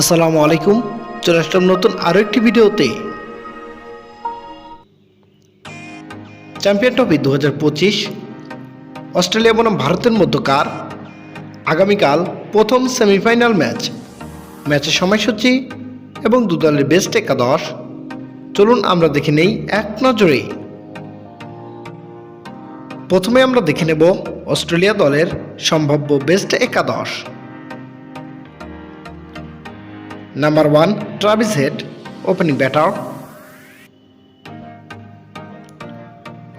আসসালামু আলাইকুম। চলে আসলাম নতুন আরও একটি ভিডিওতে। চ্যাম্পিয়ন ট্রফি দু হাজার পঁচিশ, অস্ট্রেলিয়া বনাম ভারতের মধ্যকার। আগামীকাল প্রথম সেমিফাইনাল ম্যাচ ম্যাচের সময়সূচি এবং দু দলের বেস্ট একাদশ। চলুন আমরা দেখে নেই এক নজরেই প্রথমে আমরা দেখে নেব অস্ট্রেলিয়া দলের সম্ভাব্য বেস্ট একাদশ। Number 1 Travis Head opening batter.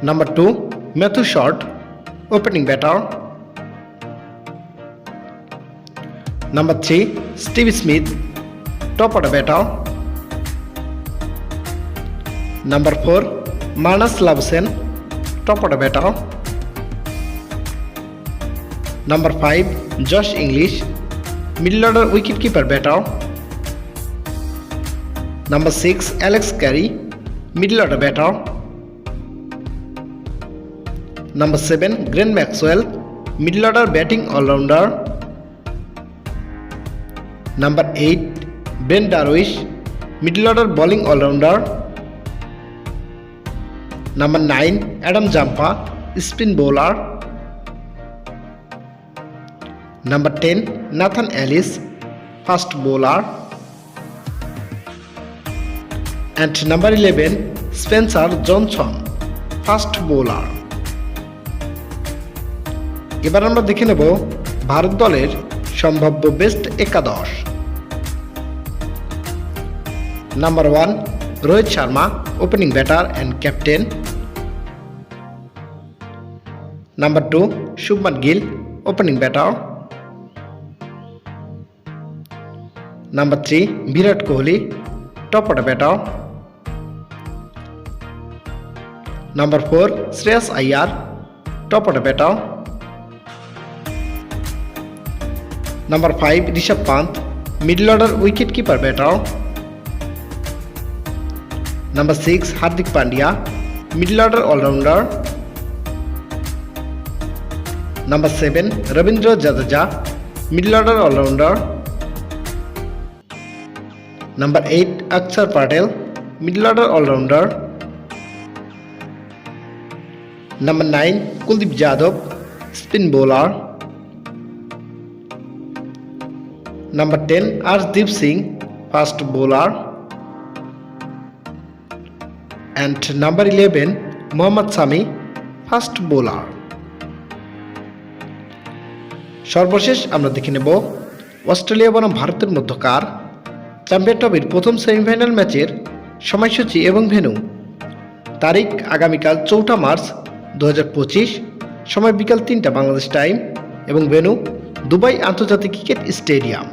Number 2 Matthew Short opening batter. Number 3 Steve Smith top order batter. Number 4 Manas Lavsen top order batter. Number 5 Josh English middle order wicketkeeper batter. Number 6 Alex Carey, middle order batter. Number 7 Glenn Maxwell, middle order batting all-rounder. Number 8 Ben Darwish, middle order bowling all-rounder. Number 9 Adam Jampa, spin bowler. Number 10 Nathan Ellis, fast bowler. And number 11 Spencer Johnson fast bowler এবার আমরা দেখে নেব ভারত দলের সম্ভাব্য best একাদশ। Number one Rohit Sharma opening batter and captain number two Shubman Gill opening batter number three Virat Kohli top order batter Number 4 Shreyas Iyer top order batter. Number 5 Rishabh Pant middle order wicket keeper batter. Number 6 Hardik Pandya middle order all rounder. Number 7 Ravindra Jadeja middle order all rounder. Number 8 Akshar Patel middle number nine Kuldeep Yadav spin bowler number ten Arshdeep Singh fast bowler and number eleven Mohammed Shami fast bowler সর্বশেষ আমরা দেখে নেব Australia বনাম ভারতের মধ্যকার champion ট্রফির প্রথম semifinal ম্যাচের সময়সূচি এবং ভেনু তারিখ আগামীকাল চৌঠা মার্চ দু হাজার পঁচিশ সময় বিকাল তিনটা বাংলাদেশ টাইম এবং বেনু দুবাই আন্তর্জাতিক ক্রিকেট স্টেডিয়াম